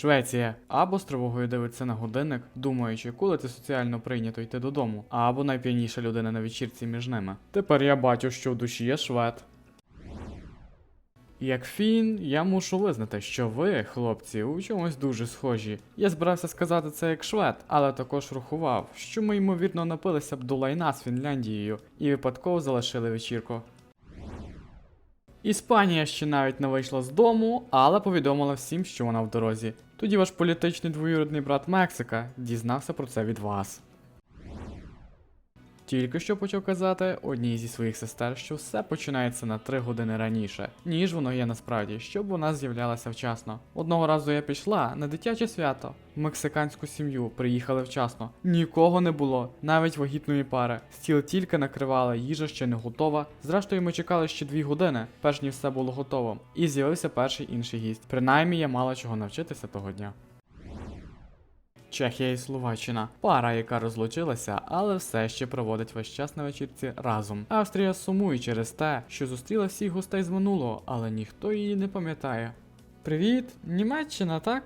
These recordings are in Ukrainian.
Швеція або з тривогою дивиться на годинник, думаючи, коли це соціально прийнято йти додому, або найп'яніша людина на вечірці між ними. Тепер я бачу, що в душі є швед. Як фін, я мушу визнати, що ви, хлопці, у чомусь дуже схожі. Я збирався сказати це як швед, але також рахував, що ми ймовірно напилися б до лайна з Фінляндією і випадково залишили вечірку. Іспанія ще навіть не вийшла з дому, але повідомила всім, що вона в дорозі. Тоді ваш політичний двоюрідний брат Мексика дізнався про це від вас. Тільки що почав казати одній зі своїх сестер, що все починається на 3 години раніше, ніж воно є насправді, щоб вона з'являлася вчасно. Одного разу я пішла на дитяче свято. Мексиканську сім'ю приїхали вчасно. Нікого не було, навіть вагітної пари. Стіл тільки накривали, їжа ще не готова. Зрештою, ми чекали ще 2 години, перш ніж все було готово. І з'явився перший інший гість. Принаймні я мала чого навчитися того дня. Чехія і Словаччина. Пара, яка розлучилася, але все ще проводить весь час на вечірці разом. Австрія сумує через те, що зустріла всіх гостей з минулого, але ніхто її не пам'ятає. Привіт, Німеччина, так?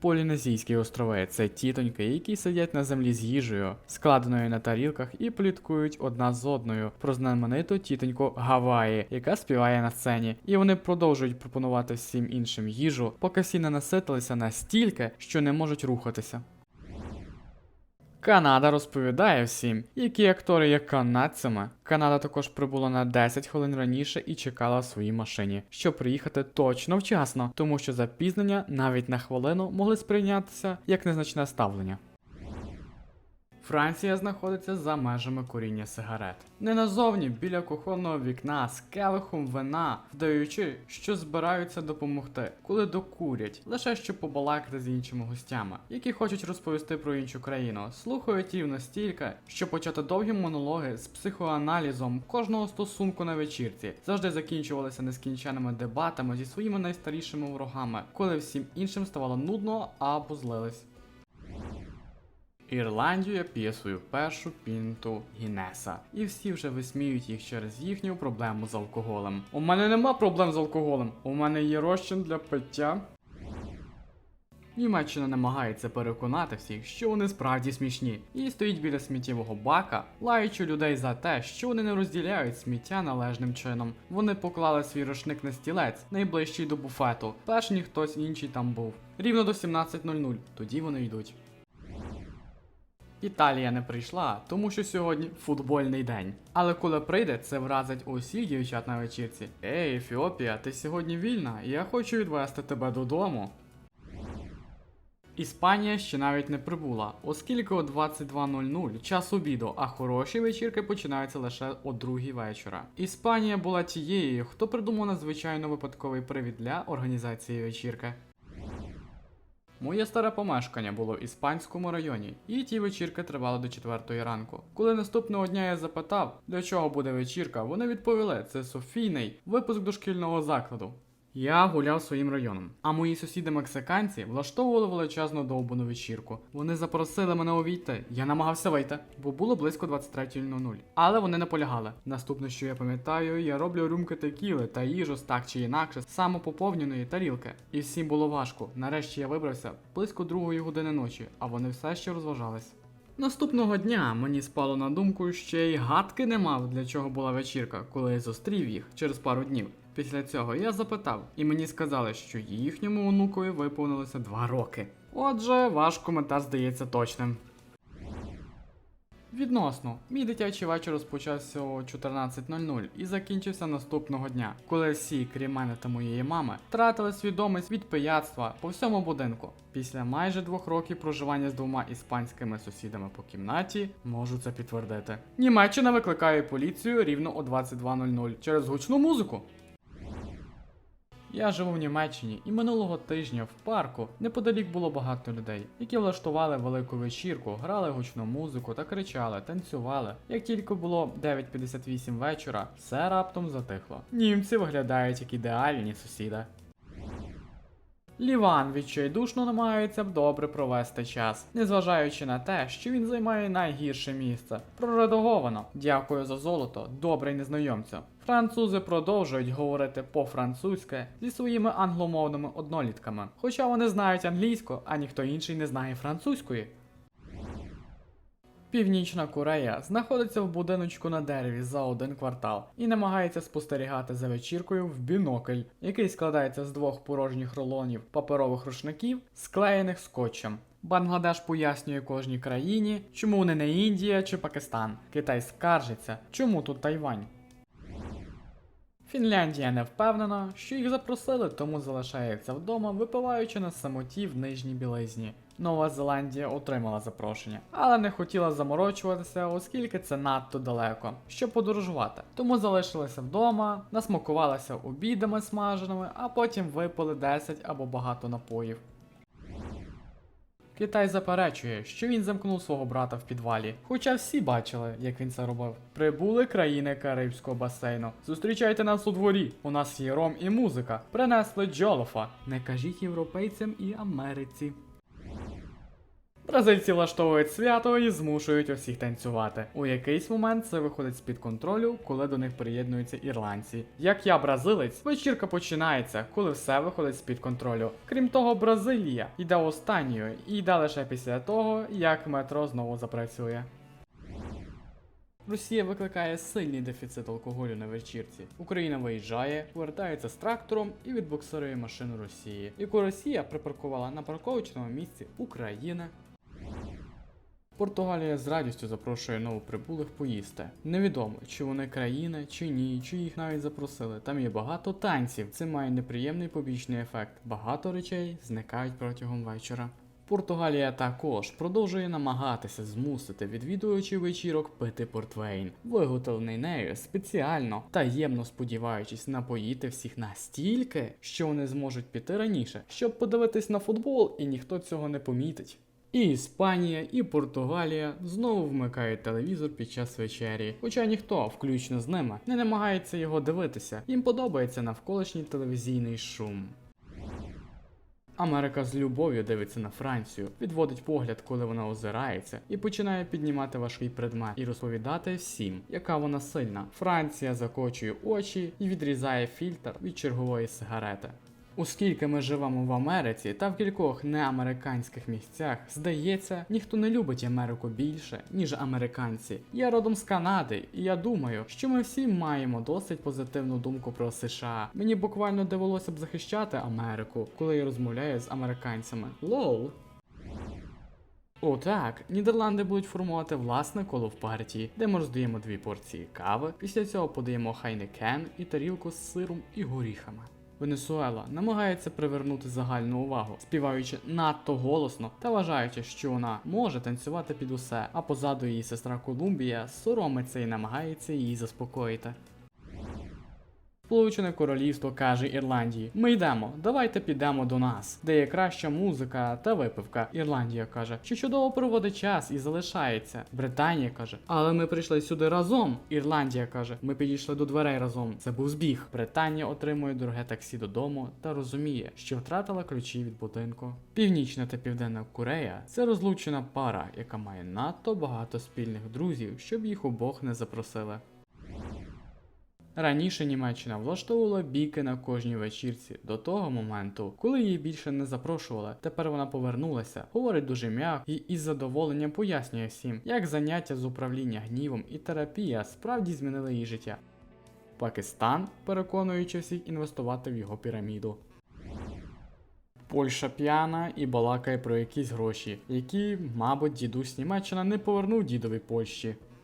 Полінезійські острови це тітоньки, які сидять на землі з їжею, складеною на тарілках і пліткують одна з одною про знамениту тітоньку Гаваї, яка співає на сцені. І вони продовжують пропонувати всім іншим їжу, поки всі не наситилися настільки, що не можуть рухатися. Канада розповідає всім, які актори є канадцями. Канада також прибула на 10 хвилин раніше і чекала в своїй машині, щоб приїхати точно вчасно, тому що запізнення навіть на хвилину могли сприйнятися як незначне ставлення. Франція знаходиться за межами куріння сигарет. Не назовні біля кухонного вікна з келихом вина, вдаючи, що збираються допомогти, коли докурять, лише щоб побалакати з іншими гостями, які хочуть розповісти про іншу країну, слухають її настільки, що почати довгі монологи з психоаналізом кожного стосунку на вечірці завжди закінчувалися нескінченними дебатами зі своїми найстарішими ворогами, коли всім іншим ставало нудно або злились. Ірландія п'є свою першу пінту Гінеса, і всі вже висміють їх через їхню проблему з алкоголем. У мене нема проблем з алкоголем. У мене є розчин для пиття. Німеччина намагається переконати всіх, що вони справді смішні, і стоїть біля сміттєвого бака, лаючи людей за те, що вони не розділяють сміття належним чином. Вони поклали свій рушник на стілець, найближчий до буфету, перш ніж хтось інший там був. Рівно до 17.00, тоді вони йдуть. Італія не прийшла, тому що сьогодні футбольний день. Але коли прийде, це вразить усіх дівчат на вечірці. Ей, Ефіопія, ти сьогодні вільна, я хочу відвести тебе додому. Іспанія ще навіть не прибула, оскільки о 22.00 час обіду, а хороші вечірки починаються лише о 2 вечора. Іспанія була тією, хто придумав надзвичайно випадковий привід для організації вечірки. Моє старе помешкання було в іспанському районі, і ті вечірки тривали до 4 ранку. Коли наступного дня я запитав, для чого буде вечірка, вони відповіли, це Софійний випуск дошкільного закладу. Я гуляв своїм районом, а мої сусіди мексиканці влаштовували величезну довбану вечірку. Вони запросили мене увійти. Я намагався вийти, бо було близько 23.00. Але вони наполягали. Наступне, що я пам'ятаю, я роблю рюмки текіли та їжу з так чи інакше самопоповненої тарілки. І всім було важко. Нарешті я вибрався близько другої години ночі, а вони все ще розважались. Наступного дня мені спало на думку, ще й гадки не мав, для чого була вечірка, коли я зустрів їх через пару днів. Після цього я запитав, і мені сказали, що їхньому онукові виповнилося два роки. Отже, ваш коментар здається точним. Відносно, мій дитячий вечір розпочався о 14.00 і закінчився наступного дня, коли всі, крім мене та моєї мами, втратили свідомість від пияцтва по всьому будинку. Після майже двох років проживання з двома іспанськими сусідами по кімнаті можу це підтвердити. Німеччина викликає поліцію рівно о 22.00 через гучну музику. Я живу в Німеччині, і минулого тижня в парку неподалік було багато людей, які влаштували велику вечірку, грали гучну музику та кричали, танцювали. Як тільки було 9.58 вечора, все раптом затихло. Німці виглядають як ідеальні сусіди. Ліван відчайдушно намагається добре провести час, незважаючи на те, що він займає найгірше місце. Проредаговано. Дякую за золото, добрий незнайомцю. Французи продовжують говорити по-французьки зі своїми англомовними однолітками, хоча вони знають англійську, а ніхто інший не знає французької. Північна Корея знаходиться в будиночку на дереві за один квартал і намагається спостерігати за вечіркою в бінокль, який складається з двох порожніх рулонів паперових рушників, склеєних скотчем. Бангладеш пояснює кожній країні, чому вони не Індія чи Пакистан. Китай скаржиться, чому тут Тайвань. Фінляндія не впевнена, що їх запросили, тому залишається вдома, випиваючи на самоті в нижній білизні. Нова Зеландія отримала запрошення, але не хотіла заморочуватися, оскільки це надто далеко, щоб подорожувати. Тому залишилися вдома, насмакувалися обідами смаженими, а потім випили 10 або багато напоїв. Китай заперечує, що він замкнув свого брата в підвалі, хоча всі бачили, як він це робив. Прибули країни Карибського басейну. Зустрічайте нас у дворі. У нас є ром і музика. Принесли Джолофа. Не кажіть європейцям і Америці. Бразильці влаштовують свято і змушують усіх танцювати. У якийсь момент це виходить з-під контролю, коли до них приєднуються ірландці. Як я бразилець, вечірка починається, коли все виходить з-під контролю. Крім того, Бразилія йде останньою і йде лише після того, як метро знову запрацює. Росія викликає сильний дефіцит алкоголю на вечірці. Україна виїжджає, повертається з трактором і відбуксирує машину Росії, яку Росія припаркувала на парковочному місці України. Португалія з радістю запрошує новоприбулих поїсти. Невідомо, чи вони країни, чи ні, чи їх навіть запросили. Там є багато танців. Це має неприємний побічний ефект. Багато речей зникають протягом вечора. Португалія також продовжує намагатися змусити відвідувачів вечірок пити портвейн, виготовлений нею спеціально, таємно сподіваючись напоїти всіх настільки, що вони зможуть піти раніше, щоб подивитись на футбол, і ніхто цього не помітить. І Іспанія, і Португалія знову вмикають телевізор під час вечері, хоча ніхто, включно з ними, не намагається його дивитися. Їм подобається навколишній телевізійний шум. Америка з любов'ю дивиться на Францію, відводить погляд, коли вона озирається, і починає піднімати важкий предмет і розповідати всім, яка вона сильна. Франція закочує очі і відрізає фільтр від чергової сигарети. Оскільки ми живемо в Америці та в кількох неамериканських місцях, здається, ніхто не любить Америку більше, ніж американці. Я родом з Канади, і я думаю, що ми всі маємо досить позитивну думку про США. Мені буквально довелося б захищати Америку, коли я розмовляю з американцями. Лол. О, так, Нідерланди будуть формувати власне коло в партії, де ми роздаємо дві порції кави. Після цього подаємо хайнекен і тарілку з сиром і горіхами. Венесуела намагається привернути загальну увагу, співаючи надто голосно та вважаючи, що вона може танцювати під усе, а позаду її сестра Колумбія соромиться і намагається її заспокоїти. Сполучене королівство каже Ірландії: Ми йдемо, давайте підемо до нас, де є краща музика та випивка. Ірландія каже, що чудово проводить час і залишається. Британія каже, але ми прийшли сюди разом. Ірландія каже, ми підійшли до дверей разом. Це був збіг. Британія отримує дороге таксі додому та розуміє, що втратила ключі від будинку. Північна та Південна Корея це розлучена пара, яка має надто багато спільних друзів, щоб їх обох не запросили. Раніше Німеччина влаштовувала бійки на кожній вечірці до того моменту, коли її більше не запрошували. Тепер вона повернулася, говорить дуже м'яко і із задоволенням пояснює всім, як заняття з управління гнівом і терапія справді змінили її життя. Пакистан, переконуючи всіх інвестувати в його піраміду. Польща п'яна і балакає про якісь гроші, які, мабуть, дідусь Німеччина не повернув дідові Польщі.